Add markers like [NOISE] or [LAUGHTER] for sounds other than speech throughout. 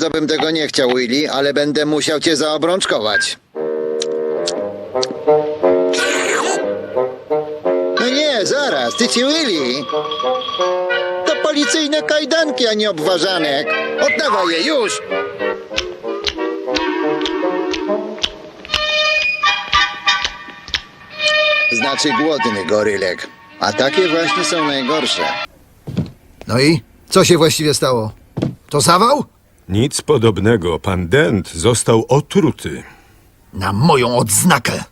Bardzo bym tego nie chciał, Willy, ale będę musiał cię zaobrączkować. No nie, zaraz, ty ci Willy. To policyjne kajdanki, a nie obważanek. Oddawaj je już! Znaczy głodny gorylek. A takie właśnie są najgorsze. No i co się właściwie stało? To zawał? Nic podobnego. Pan Dent został otruty. Na moją odznakę.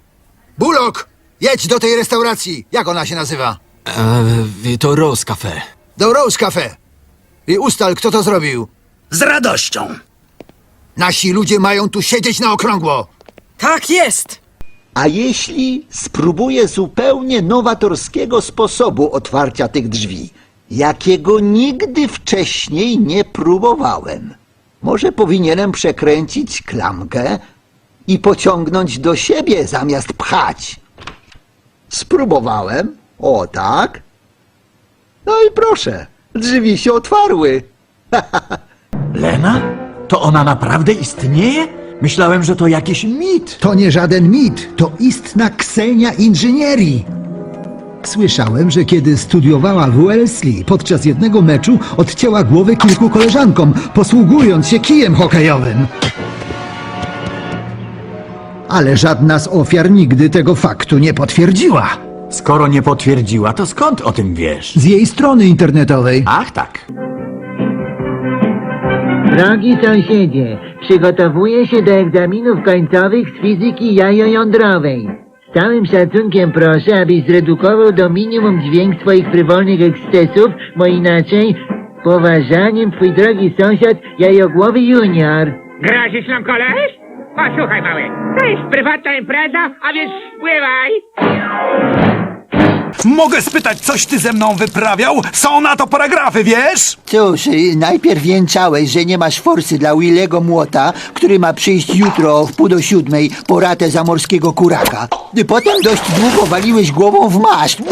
Bulok! Jedź do tej restauracji. Jak ona się nazywa? E, to Rose Cafe. Do Rose Cafe. I ustal, kto to zrobił. Z radością. Nasi ludzie mają tu siedzieć na okrągło. Tak jest! A jeśli spróbuję zupełnie nowatorskiego sposobu otwarcia tych drzwi, jakiego nigdy wcześniej nie próbowałem? Może powinienem przekręcić klamkę i pociągnąć do siebie zamiast pchać. Spróbowałem. O tak. No i proszę, drzwi się otwarły. [LAUGHS] Lena? To ona naprawdę istnieje? Myślałem, że to jakiś mit. To nie żaden mit, to istna ksenia inżynierii. Słyszałem, że kiedy studiowała w Wellesley, podczas jednego meczu odcięła głowę kilku koleżankom, posługując się kijem hokejowym. Ale żadna z ofiar nigdy tego faktu nie potwierdziła. Skoro nie potwierdziła, to skąd o tym wiesz? Z jej strony internetowej. Ach tak. Drogi sąsiedzie, przygotowuję się do egzaminów końcowych z fizyki jajojądrowej. Z całym szacunkiem proszę, abyś zredukował do minimum dźwięk swoich frywolnych ekscesów, bo inaczej poważaniem twój drogi sąsiad jajogłowy junior. Grozisz nam koleś? Posłuchaj mały, to jest prywatna impreza, a więc wpływaj! Mogę spytać, coś ty ze mną wyprawiał? Są na to paragrafy, wiesz? Cóż, y, najpierw jęczałeś, że nie masz forsy dla Willego Młota, który ma przyjść jutro w pół do siódmej po ratę zamorskiego kuraka. Y, Potem dość długo waliłeś głową w maszt,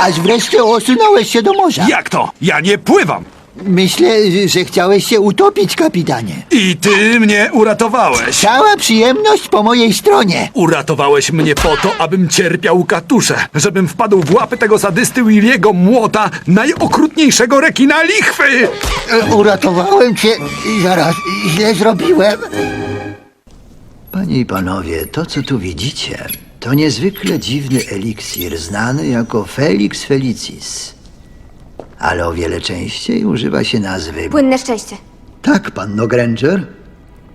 aż wreszcie osunąłeś się do morza. Jak to? Ja nie pływam. Myślę, że chciałeś się utopić, kapitanie. I ty mnie uratowałeś. Cała przyjemność po mojej stronie. Uratowałeś mnie po to, abym cierpiał katusze, żebym wpadł w łapy tego sadysty Williego Młota, najokrutniejszego rekina lichwy! E, Uratowałem cię zaraz źle zrobiłem. Panie i panowie, to co tu widzicie, to niezwykle dziwny eliksir znany jako Felix Felicis. Ale o wiele częściej używa się nazwy. Płynne szczęście. Tak, panno Granger.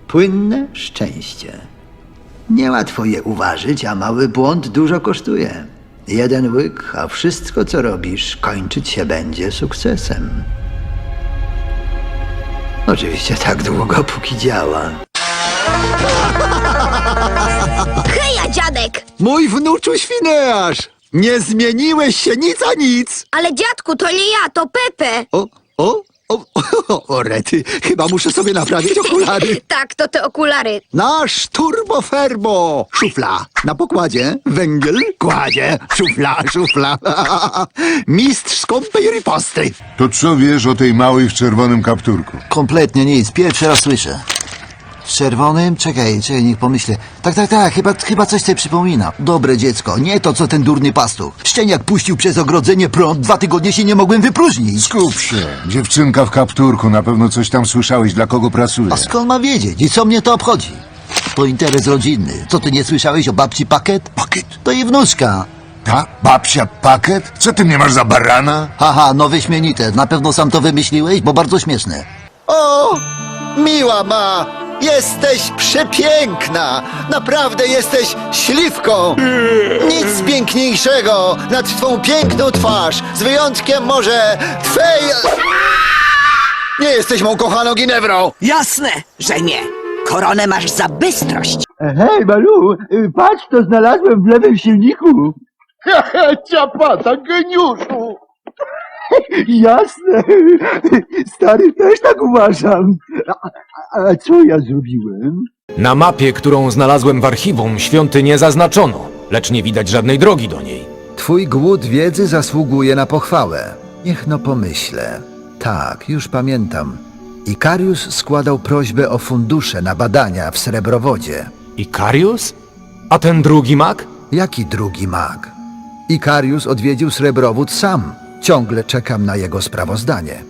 Płynne szczęście. Niełatwo je uważać, a mały błąd dużo kosztuje. Jeden łyk, a wszystko co robisz kończyć się będzie sukcesem. Oczywiście tak długo, póki działa. Heja, dziadek! Mój wnuczu świneasz! Nie zmieniłeś się nic a nic! Ale dziadku, to nie ja, to Pepe! O, o, o, o, o rety, chyba muszę sobie naprawić okulary. [LAUGHS] Tak, to te okulary. Nasz turbo ferbo! Szufla na pokładzie, węgiel, kładzie, szufla, szufla. [LAUGHS] Mistrz skąpej riposty. To co wiesz o tej małej w czerwonym kapturku? Kompletnie nic, pierwszy raz słyszę. W czerwonym? Czekaj, czekaj, niech pomyślę. Tak, tak, tak, chyba, chyba coś sobie przypomina. Dobre dziecko, nie to co ten durny pastuch. Szczeniak puścił przez ogrodzenie prąd, dwa tygodnie się nie mogłem wypróżnić. Skup się. Dziewczynka w kapturku, na pewno coś tam słyszałeś, dla kogo pracuje. A skąd ma wiedzieć? I co mnie to obchodzi? To interes rodzinny. Co ty nie słyszałeś o babci Pakiet? Pakiet? To jej wnuczka. Ta? Babcia pakiet? Co ty mnie masz za barana? Haha, no wyśmienite. Na pewno sam to wymyśliłeś, bo bardzo śmieszne. O, miła ma, jesteś przepiękna. Naprawdę jesteś śliwką. Nic piękniejszego nad twą piękną twarz, z wyjątkiem może twej... Nie jesteś mą kochaną Ginewrą. Jasne, że nie. Koronę masz za bystrość. Hej, Malu, patrz, to znalazłem w lewym silniku. [LAUGHS] Ciapata, geniuszu! [LAUGHS] Jasne, stary, też tak uważam. A, a co ja zrobiłem? Na mapie, którą znalazłem w archiwum, świątynię zaznaczono, lecz nie widać żadnej drogi do niej. Twój głód wiedzy zasługuje na pochwałę. Niech no pomyślę. Tak, już pamiętam. Ikarius składał prośbę o fundusze na badania w Srebrowodzie. Ikarius? A ten drugi mak? Jaki drugi mag? Ikarius odwiedził Srebrowód sam. Ciągle czekam na jego sprawozdanie.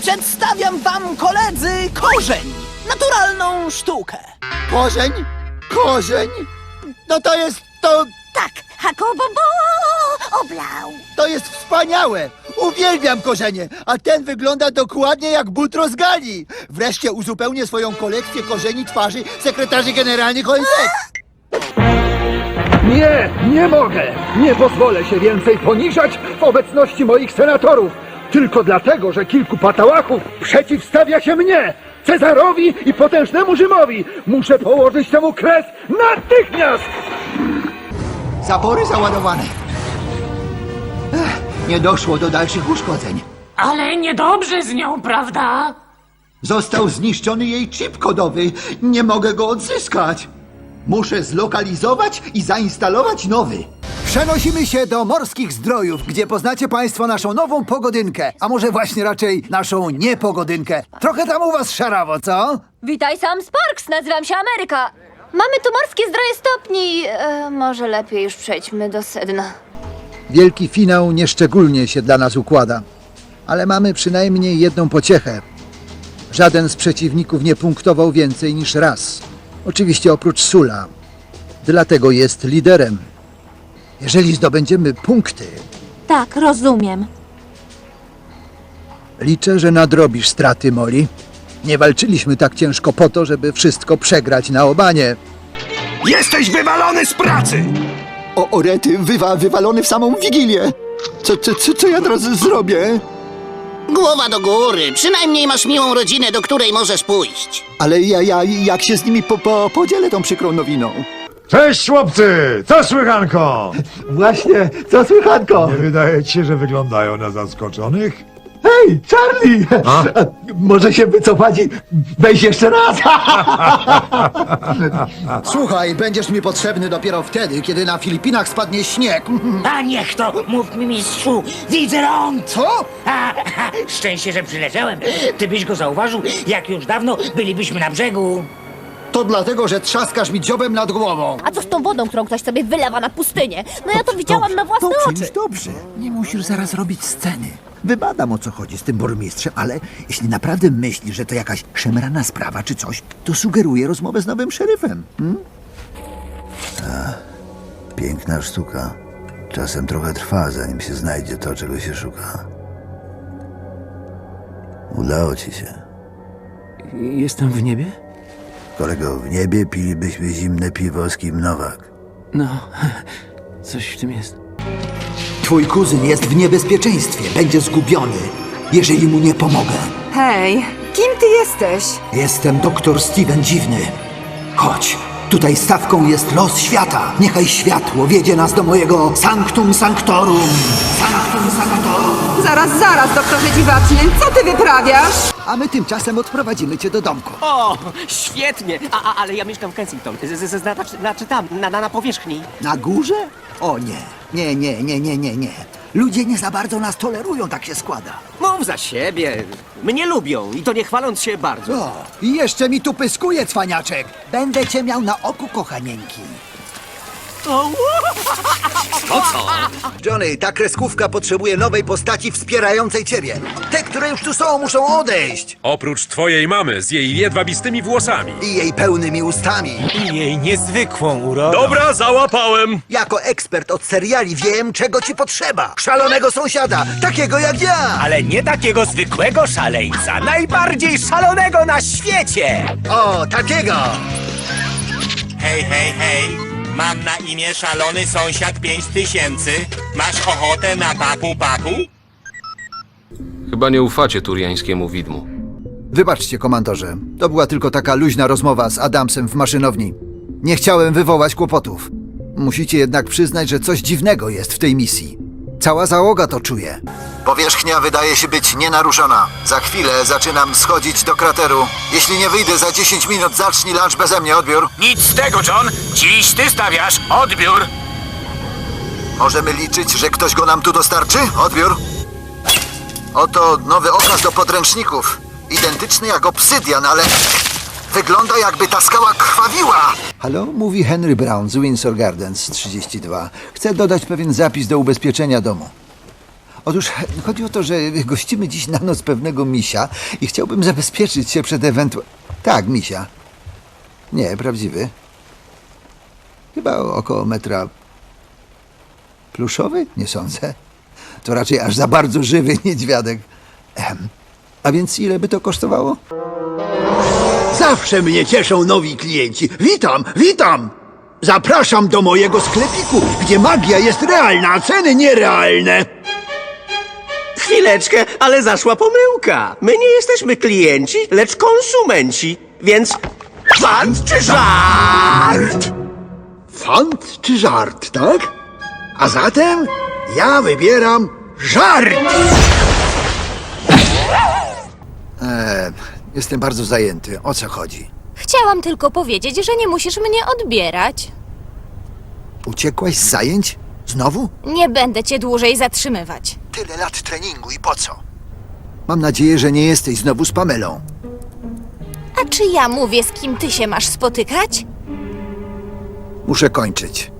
Przedstawiam wam, koledzy, korzeń! Naturalną sztukę. Korzeń? Korzeń? No to jest to... Tak, Hakobobo oblał. To jest wspaniałe! Uwielbiam korzenie, a ten wygląda dokładnie jak Butros Gali. Wreszcie uzupełnię swoją kolekcję korzeni twarzy sekretarzy generalnych ONZ. Nie, nie mogę! Nie pozwolę się więcej poniżać w obecności moich senatorów! Tylko dlatego, że kilku patałachów przeciwstawia się mnie! Cezarowi i potężnemu Rzymowi! Muszę położyć temu kres natychmiast! Zapory załadowane. Ech, nie doszło do dalszych uszkodzeń. Ale niedobrze z nią, prawda? Został zniszczony jej chip kodowy. Nie mogę go odzyskać. Muszę zlokalizować i zainstalować nowy. Przenosimy się do morskich zdrojów, gdzie poznacie Państwo naszą nową pogodynkę, a może właśnie raczej naszą niepogodynkę. Trochę tam u Was szarawo, co? Witaj sam Sparks, nazywam się Ameryka. Mamy tu morskie zdroje stopni. E, może lepiej już przejdźmy do sedna. Wielki finał nieszczególnie się dla nas układa, ale mamy przynajmniej jedną pociechę. Żaden z przeciwników nie punktował więcej niż raz. Oczywiście oprócz Sula. Dlatego jest liderem. Jeżeli zdobędziemy punkty, Tak, rozumiem. liczę, że nadrobisz straty, Molly. Nie walczyliśmy tak ciężko po to, żeby wszystko przegrać na obanie. Jesteś wywalony z pracy! O, orety, wywa, wywalony w samą Wigilię. Co, co, co, co ja teraz zrobię? Głowa do góry. Przynajmniej masz miłą rodzinę, do której możesz pójść. Ale ja, ja jak się z nimi po, po, podzielę tą przykrą nowiną? Cześć chłopcy! Co słychanko? [LAUGHS] Właśnie, co słychanko? Nie wydaje ci się, że wyglądają na zaskoczonych? Hej, Charlie! Może się wycofać i wejść jeszcze raz? [LAUGHS] Słuchaj, będziesz mi potrzebny dopiero wtedy, kiedy na Filipinach spadnie śnieg. [LAUGHS] A niech to, mów mi mistrzu, widzę ląd! Co? Szczęście, że przyleciałem. Ty byś go zauważył, jak już dawno bylibyśmy na brzegu. To dlatego, że trzaskasz mi dziobem nad głową. A co z tą wodą, którą ktoś sobie wylewa na pustynię? No ja to widziałam na własne dobrze, oczy. Już dobrze, nie musisz zaraz robić sceny. Wybadam o co chodzi z tym burmistrzem, ale jeśli naprawdę myślisz, że to jakaś szemrana sprawa czy coś, to sugeruję rozmowę z nowym szeryfem. Hmm? piękna sztuka. Czasem trochę trwa, zanim się znajdzie to, czego się szuka. Udało ci się. Jestem w niebie? Kolego, w niebie pilibyśmy zimne piwo z Kim Nowak. No, [LAUGHS] coś w tym jest. Twój kuzyn jest w niebezpieczeństwie, będzie zgubiony, jeżeli mu nie pomogę. Hej, kim ty jesteś? Jestem doktor Steven Dziwny. Chodź, tutaj stawką jest los świata. Niechaj światło wiedzie nas do mojego Sanctum Sanctorum. Sanctum Sanctorum. Zaraz, zaraz, doktorze dziwaczny, co ty wyprawiasz? A my tymczasem odprowadzimy cię do domku. O, świetnie! A, a, ale ja mieszkam w Kensington. Z, z, z, znaczy, znaczy tam, na, na, na powierzchni. Na górze? O nie, nie, nie, nie, nie, nie, nie. Ludzie nie za bardzo nas tolerują, tak się składa. Mów za siebie. Mnie lubią i to nie chwaląc się bardzo. O, i jeszcze mi tu pyskuje, cwaniaczek. Będę cię miał na oku, kochanieńki. Johnny, ta kreskówka potrzebuje nowej postaci wspierającej ciebie. Te, które już tu są, muszą odejść. Oprócz twojej mamy z jej jedwabistymi włosami. I jej pełnymi ustami. I jej niezwykłą urodą. Dobra, załapałem! Jako ekspert od seriali wiem, czego ci potrzeba. Szalonego sąsiada, takiego jak ja. Ale nie takiego zwykłego szaleńca, najbardziej szalonego na świecie! O, takiego. Hej, hej, hej! Mam na imię szalony sąsiad 5000. Masz ochotę na papu papu? Chyba nie ufacie turiańskiemu widmu. Wybaczcie, komandorze. To była tylko taka luźna rozmowa z Adamsem w maszynowni. Nie chciałem wywołać kłopotów. Musicie jednak przyznać, że coś dziwnego jest w tej misji. Cała załoga to czuje. Powierzchnia wydaje się być nienaruszona. Za chwilę zaczynam schodzić do krateru. Jeśli nie wyjdę za 10 minut, zacznij lunch beze mnie, odbiór. Nic z tego, John! Dziś ty stawiasz odbiór! Możemy liczyć, że ktoś go nam tu dostarczy? Odbiór. Oto nowy okaz do podręczników. identyczny jak obsydian, ale wygląda jakby ta skała krwawiła. Halo, mówi Henry Brown z Windsor Gardens 32. Chcę dodać pewien zapis do ubezpieczenia domu. Otóż [LAUGHS] chodzi o to, że gościmy dziś na noc pewnego misia i chciałbym zabezpieczyć się przed ewentu... Tak, misia. Nie, prawdziwy. Chyba około metra... Pluszowy? Nie sądzę. To raczej aż za bardzo żywy [LAUGHS] niedźwiadek. Ehem. A więc ile by to kosztowało? Zawsze mnie cieszą nowi klienci. Witam, witam! Zapraszam do mojego sklepiku, gdzie magia jest realna, a ceny nierealne. Chwileczkę, ale zaszła pomyłka. My nie jesteśmy klienci, lecz konsumenci. Więc fant czy żart? Fant czy żart, tak? A zatem ja wybieram żart! Eee, jestem bardzo zajęty. O co chodzi? Chciałam tylko powiedzieć, że nie musisz mnie odbierać. Uciekłaś z zajęć? Znowu? Nie będę cię dłużej zatrzymywać. Tyle lat treningu i po co? Mam nadzieję, że nie jesteś znowu z Pamelą. A czy ja mówię, z kim ty się masz spotykać? Muszę kończyć.